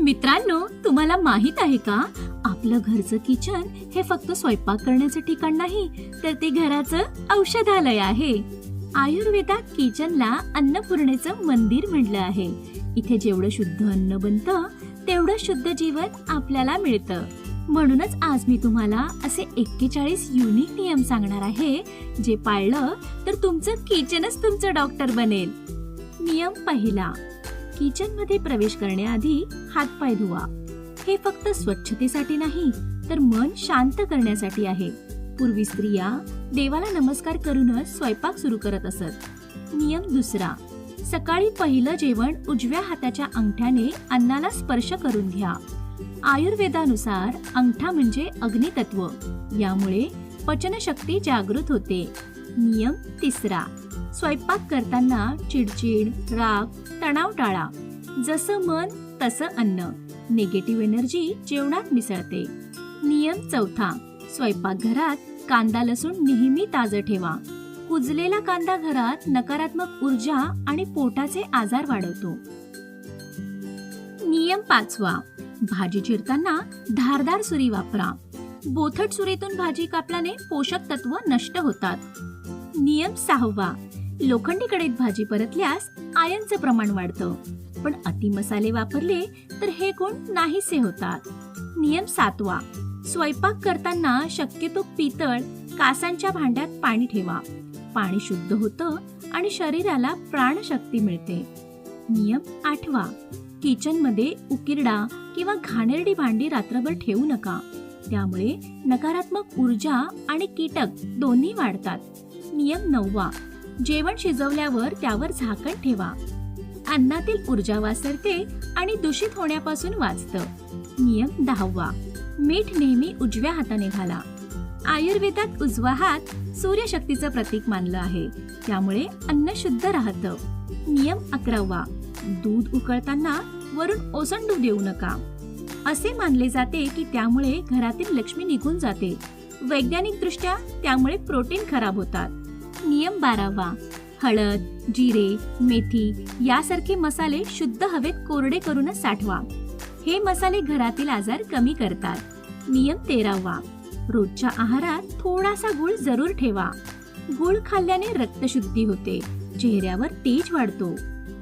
मित्रांनो तुम्हाला माहीत आहे का? आपलं घरचं किचन हे फक्त स्वयंपाक करण्याचं ठिकाण नाही तर ते घराचं औषधालय आहे. आयुर्वेदात किचनला अन्नपूर्णेचं मंदिर म्हणलं आहे. इथे जेवढं शुद्ध अन्न बनतं तेवढं शुद्ध जीवन आपल्याला मिळतं. म्हणूनच आज मी तुम्हाला असे एक्केचाळीस युनिक नियम सांगणार आहे जे पाळलं तर तुमचं किचनच तुमचं डॉक्टर बनेल. नियम पहिला. किचनमध्ये प्रवेश करण्याआधी हातपाय धुवा. हे फक्त स्वच्छतेसाठी नाही तर मन शांत करण्यासाठी आहे. पूर्वी स्त्रिया देवाला नमस्कार करूनच स्वयंपाक सुरू करत असत. नियम दुसरा सकाळी पहिलं जेवण उजव्या हाताच्या अंगठ्याने अन्नाला स्पर्श करून घ्या. आयुर्वेदानुसार अंगठा म्हणजे अग्नितत्व यामुळे पचनशक्ती जागृत होते. नियम तिसरा स्वयंपाक करताना चिडचिड राग तणाव टाळा. जसं मन तसं अन्न. निगेटिव्ह एनर्जी जेवणात मिसळते. नियम चौथा. स्वयंपाकघरात कांदा लसूण नेहमी ताजं ठेवा. कुजलेला कांदा घरात नकारात्मक ऊर्जा आणि पोटाचे आजार वाढवतो. नियम पाचवा. भाजी चिरताना धारदार सुरी वापरा. बोथट सुरीतून भाजी कापल्याने पोषक तत्व नष्ट होतात. नियम सहावा. लोखंडी कडेत भाजी परतल्यास आयनचं प्रमाण वाढतं. पण अति मसाले वापरले तर हे गुण नाहीसे होतात. नियम सातवा. स्वयंपाक करताना शक्यतो पितळ कासांच्या भांड्यात पाणी ठेवा. पाणी शुद्ध होतं आणि शरीराला प्राणशक्ती मिळते. नियम आठवा. किचनमध्ये उकिरडा किंवा घाणेरडी भांडी रात्रभर ठेवू नका. त्यामुळे नकारात्मक ऊर्जा आणि कीटक दोन्ही वाढतात. नियम नववा. जेवण शिजवल्यावर त्यावर झाकण ठेवा. अन्नातील ऊर्जा वासरते आणि दूषित होण्यापासून वाचतं. नियम दहावा. मीठ नेहमी उजव्या हाताने घाला. आयुर्वेदात उजवा हात सूर्यशक्तीचं प्रतीक मानलं आहे. त्यामुळे अन्न शुद्ध राहतं. नियम अकरावा. दूध उकळताना वरून ओसंडू देऊ नका. असे मानले जाते की त्यामुळे घरातील लक्ष्मी निघून जाते. वैज्ञानिक दृष्ट्या त्यामुळे प्रोटीन खराब होतात. नियम बारावा. हळद जिरे मेथी यासारखे मसाले शुद्ध हवेत कोरडे करूनच साठवा. हे मसाले घरातील आजार कमी करतात. नियम तेरावा. रोजच्या आहारात थोडासा गुळ जरूर ठेवा. गुळ खाल्ल्याने रक्तशुद्धी होते. चेहऱ्यावर तेज वाढतो.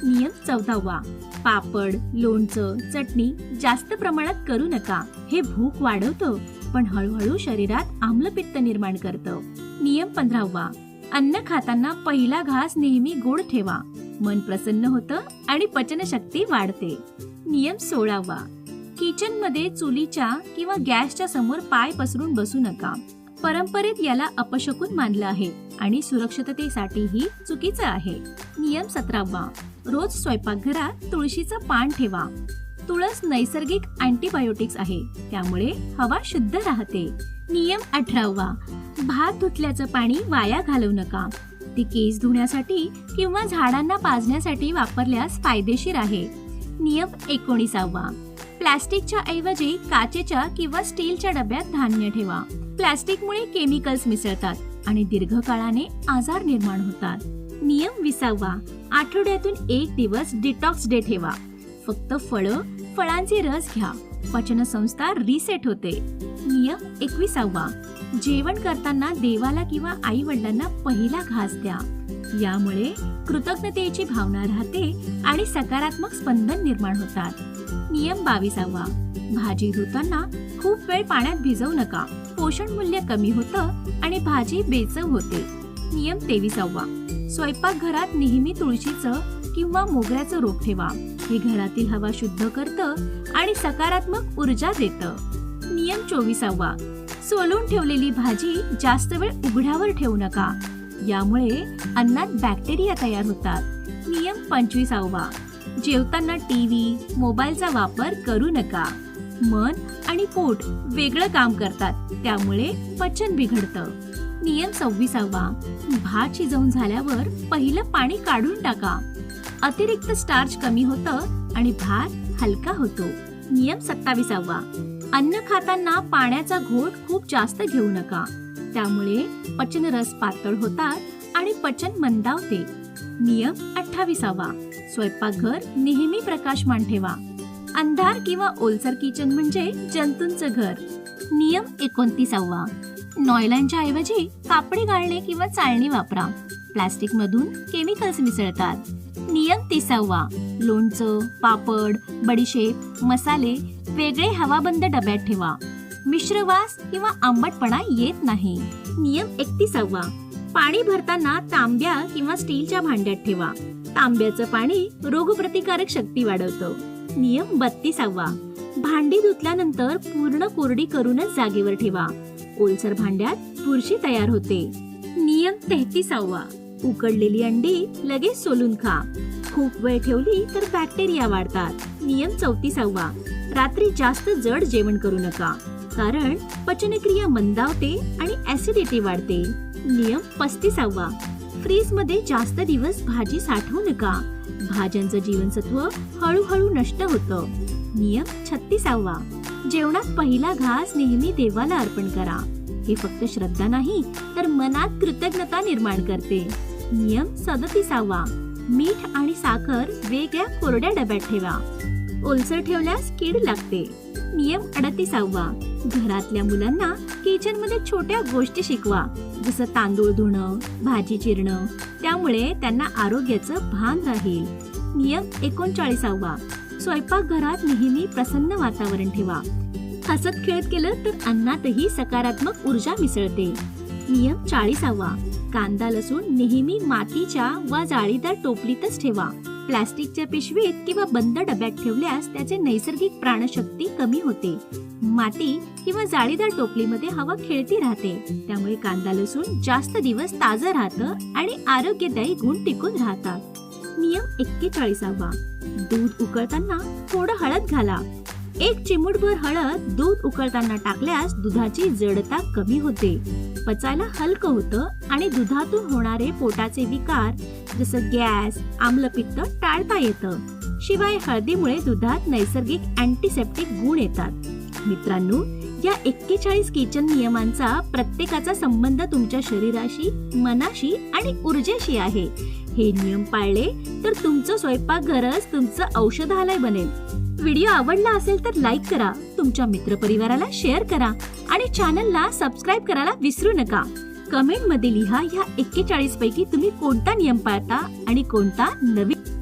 नियम चौदावा. पापड लोणचं चटणी जास्त प्रमाणात करू नका. हे भूक वाढवतं पण हळूहळू शरीरात आम्लपित्त निर्माण करतं. नियम पंधरावा. अन्न खाताना पहिला घास नेहमी गोड ठेवा. मन प्रसन्न होतं आणि पचनशक्ती वाढते. नियम सोळावा. किचनमध्ये चुलीच्या किंवा गॅसच्या समोर पाय पसरून बसू नका. परंपरेत याला अपशकुन मानलं आहे आणि सुरक्षिततेसाठीही चुकीचं आहे. नियम सतरावा. रोज स्वयंपाकघरात तुळशीचं पान ठेवा. तुळस नैसर्गिक अँटीबायोटिक्स आहे. त्यामुळे हवा शुद्ध राहते. नियम अठरावा भात धुतल्याचं पाणी वाया घालवू नका. ते केस धुण्यासाठी किंवा झाडांना पाजण्यासाठी वापरल्यास फायदेशीर आहे. नियम एकोणीसावा. प्लास्टिकच्या ऐवजी काचेच्या किंवा स्टीलच्या डब्यात धान्य ठेवा. प्लास्टिकमुळे केमिकल्स मिसळतात आणि दीर्घकाळाने आजार निर्माण होतात. नियम विसावा. आठवड्यातून एक दिवस डिटॉक्स डे ठेवा. फक्त फळं फळांचे रस घ्या. पचनसंस्था रिसेट होते. नियम एकविसावा. जेवण करताना देवाला किंवा आई वडिलांना पहिला घास द्या. यामुळे कृतज्ञतेची भावना राहते आणि सकारात्मक स्पंदन निर्माण होतात. नियम बावीसावा. भाजी धुताना खूप वेळ पाण्यात भिजवू नका. पोषण मूल्य कमी होतं आणि भाजी बेचव होते. नियम तेविसावा. स्वयंपाकघरात नेहमी तुळशीचं किंवा मोगऱ्याचं रोप ठेवा. हे घरातील हवा शुद्ध करतं आणि सकारात्मक ऊर्जा देतं. नियम चोवीसावा. सोलून ठेवलेली भाजी जास्त वेळ उघड्यावर ठेवू नका. यामुळे अन्नात बॅक्टेरिया तयार होतात. नियम पंचवीसावा. जेवताना टीव्ही मोबाईलचा वापर करू नका. मन आणि पोट वेगळं काम करतात. त्यामुळे पचन बिघडतं. नियम सव्वीसावा. भात शिजवून झाल्यावर पहिलं पाणी काढून टाका. अतिरिक्त स्टार्च कमी होतं आणि भात हलका होतो. नियम सत्तावीसावा. अन्न खाताना पाण्याचा घोट खूप जास्त घेऊ नका. त्यामुळे पचनरस पातळ होतात आणि पचन मंदावते. नियम अठ्ठावीसावा. स्वयंपाकघर नेहमी प्रकाशमान ठेवा. अंधार किंवा ओलसर किचन म्हणजे जंतूंचं घर. नियम एकोणतीसावा. नॉयलांच्या ऐवजी कापडी गाळणे किंवा चाळणी वापरा. प्लास्टिक मधून केमिकल्स मिसळतात. नियम तिसावा लोणचं पापड बडीशेप मसाले वेगळे हवाबंद डब्यात ठेवा. मिश्रवास किंवा आंबटपणा येत नाही. नियम एकतीसावा. पाणी भरताना तांब्या किंवा स्टीलच्या भांड्यात ठेवा. तांब्याचं पाणी रोगप्रतिकारक शक्ती वाढवतं. नियम बत्तीसावा. भांडी धुतल्यानंतर पूर्ण कोरडी करूनच जागेवर ठेवा. ओलसर भांड्यात बुरशी तयार होते. नियम तेहतीसावा. उकडलेली अंडी लगेच सोलून खा. खूप वेळ ठेवली तर बॅक्टेरिया वाढतात. नियम चौतीसावा. रात्री जास्त जड जेवण करू नका. कारण पचनक्रिया मंदावते आणि ऍसिडिटी वाढते. नियम पस्तीसावा. फ्रीजमध्ये जास्त दिवस भाजी साठवू नका. भाज्यांचं जीवनसत्व हळूहळू नष्ट होतं. नियम छत्तीसावा. जेवणात पहिला घास नेहमी देवाला अर्पण करा. हे फक्त श्रद्धा नाही तर मनात कृतज्ञता निर्माण करते. नियम सदतीसावा. मीठ आणि साखर वेगळ्या कोरड्या डब्यात ठेवा. ओलसर ठेवल्यास कीड लागते. नियम अडतीसावा. घरातल्या मुलांना किचनमध्ये छोट्या गोष्टी शिकवा. जसं तांदूळ धुणं भाजी चिरणं त्यामुळे त्यांना आरोग्याचं भान राहील. नियम एकोणचाळीसावा. स्वयंपाकघरात नेहमी प्रसन्न वातावरण ठेवा. हसत खेळत केलं तर अन्नातही सकारात्मक ऊर्जा मिसळते. नियम चाळीसावा. कांदा लसूण नेहमी मातीच्या वा जाळीदार टोपलीतच ठेवा. प्लास्टिकच्या पिशवीत किंवा बंद डब्यात ठेवल्यास त्याचे नैसर्गिक प्राणशक्ती कमी होते. माती किंवा जाळीदार टोपलीमध्ये हवा खेळती राहते. त्यामुळे कांदा लसूण जास्त दिवस ताजं राहतं आणि आरोग्यदायी गुण टिकून राहतात. नियम एक्केचाळीसावा. दूध उकळताना थोडं हळद घाला. एक चिमूटभर हळद दूध उकळताना टाकल्यास दुधाची जडता कमी होते. पचायला हलकं होतं आणि दुधातून होणारे पोटाचे विकार जसं गॅस आम्लपित्त टाळता येतं. शिवाय हळदीमुळे दुधात नैसर्गिक अँटीसेप्टिक गुण येतात. मित्रांनो या एक्केचाळीस किचन नियमांचा प्रत्येकाचा संबंध तुमच्या शरीराशी मनाशी आणि ऊर्जेशी आहे. हे नियम पाळले तर तुमचं स्वयंपाकघरच तुमचं औषधालय बनेल. व्हिडिओ आवडला असेल तर लाईक करा तुमच्या मित्रपरिवाराला शेअर करा आणि चॅनलला सबस्क्राईब करायला विसरू नका. कमेंटमध्ये लिहा ह्या एक्केचाळीस पैकी तुम्ही कोणता नियम पाळता आणि कोणता नवीन